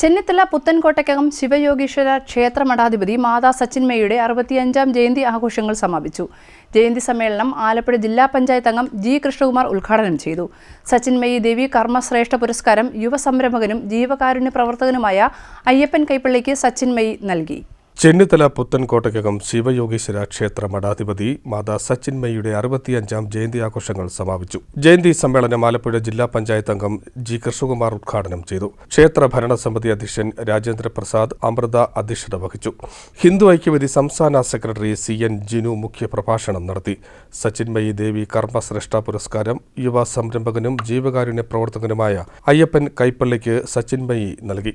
ചെന്നിത്തല പുത്തൻകോട്ടയ്ക്കകം ശിവയോഗീശ്വര ക്ഷേത്ര മഠാധിപതി മാതാ സച്ചിൻമേയുടെ അറുപത്തിയഞ്ചാം ജയന്തി ആഘോഷങ്ങൾ സമാപിച്ചു. ജയന്തി സമ്മേളനം ആലപ്പുഴ ജില്ലാ പഞ്ചായത്ത് അംഗം ജി കൃഷ്ണകുമാർ ഉദ്ഘാടനം ചെയ്തു. സച്ചിൻമയി ദേവി കർമ്മശ്രേഷ്ഠ പുരസ്കാരം യുവസംരംഭകനും ജീവകാരുണ്യ പ്രവർത്തകനുമായ അയ്യപ്പൻ കൈപ്പള്ളിക്ക് സച്ചിൻമയി നൽകി. ചെന്നിത്തല പുത്തൻകോട്ടയ്ക്കകം ശിവയോഗീശ്വര ക്ഷേത്ര മഠാധിപതി മാതാ സച്ചിന്മയുടെ അറുപത്തിയഞ്ചാം ജയന്തി ആഘോഷങ്ങൾ സമാപിച്ചു. ജയന്തി സമ്മേളനം ആലപ്പുഴ ജില്ലാ പഞ്ചായത്ത് അംഗം ജി കൃഷ്ണകുമാർ ഉദ്ഘാടനം ചെയ്തു. ക്ഷേത്ര ഭരണസമിതി അധ്യക്ഷൻ രാജേന്ദ്ര പ്രസാദ് അമൃത അധ്യക്ഷത വഹിച്ചു. ഹിന്ദു ഐക്യവേദി സംസ്ഥാന സെക്രട്ടറി സി എൻ ജിനു മുഖ്യപ്രഭാഷണം നടത്തി. സച്ചിന്മയി ദേവി കർമ്മശ്രേഷ്ഠ പുരസ്കാരം യുവ സംരംഭകനും ജീവകാരുണ്യ പ്രവർത്തകനുമായ അയ്യപ്പൻ കൈപ്പള്ളിക്ക് സച്ചിന്മയി നൽകി.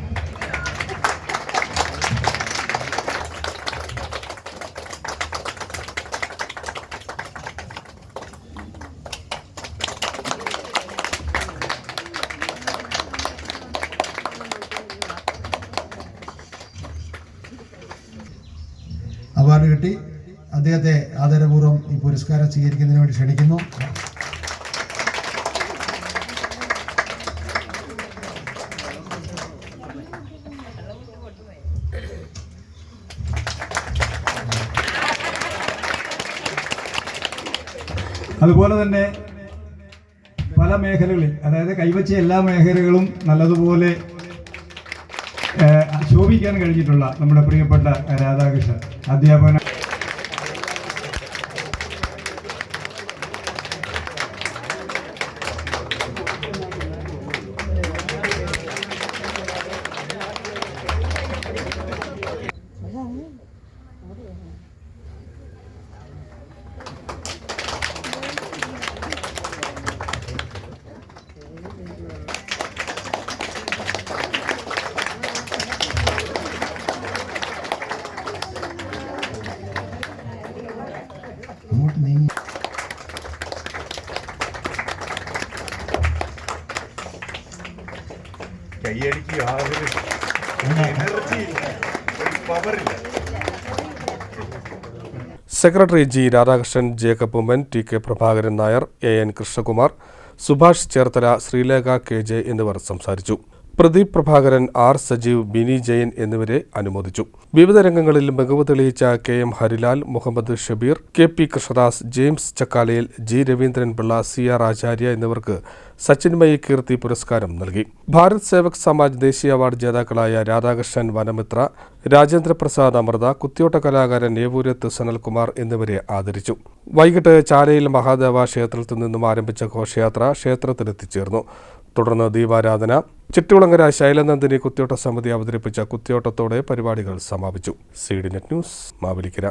അവാർഡ് കിട്ടി. അദ്ദേഹത്തെ ആദരപൂർവം ഈ പുരസ്കാരം സ്വീകരിക്കുന്നതിന് വേണ്ടി ക്ഷണിക്കുന്നു. അതുപോലെ തന്നെ പല മേഖലകളിൽ അതായത് കൈവച്ച എല്ലാ മേഖലകളും നല്ലതുപോലെ ശോഭിക്കാൻ കഴിഞ്ഞിട്ടുള്ള നമ്മുടെ പ്രിയപ്പെട്ട രാധാകൃഷ്ണൻ. അധ്യാപന കൈയടിക്ക് energy secretary G Radhakrishnan Jacob Oommen T K Prabhakaran Nair A N Krishnakumar Subhash Cherthala Sreelekha K J എന്നിവർ സംസാരിച്ചു. പ്രദീപ് പ്രഭാകരൻ ആർ സജീവ് ബിനി ജയൻ എന്നിവരെ അനുമോദിച്ചു. വിവിധ രംഗങ്ങളിൽ മികവ് തെളിയിച്ച K M Harilal Muhammad Shabeer K P Krishnadas James Chakkalayil G Raveendran Pillai C R Acharya എന്നിവർക്ക് സച്ചിൻമയി കീർത്തി പുരസ്കാരം നൽകി. ഭാരത് സേവക് സമാജ് ദേശീയ അവാർഡ് ജേതാക്കളായ രാധാകൃഷ്ണൻ വനമിത്ര രാജേന്ദ്ര പ്രസാദ് അമൃത കുത്തിയോട്ട കലാകാരൻ ഏവൂരത്ത് സനൽകുമാർ എന്നിവരെ ആദരിച്ചു. വൈകിട്ട് ചാലയിൽ മഹാദേവ ക്ഷേത്രത്തിൽ നിന്നും ആരംഭിച്ച ഘോഷയാത്ര ക്ഷേത്രത്തിലെത്തിച്ചേർന്നു. തുടർന്ന് ദീപാരാധന ചിറ്റുളങ്ങര ശൈലനന്ദിനി കുത്തിയോട്ട സമിതി അവതരിപ്പിച്ച കുത്തിയോട്ടത്തോടെ പരിപാടികൾ സമാപിച്ചു. C D net news Mavelikkara.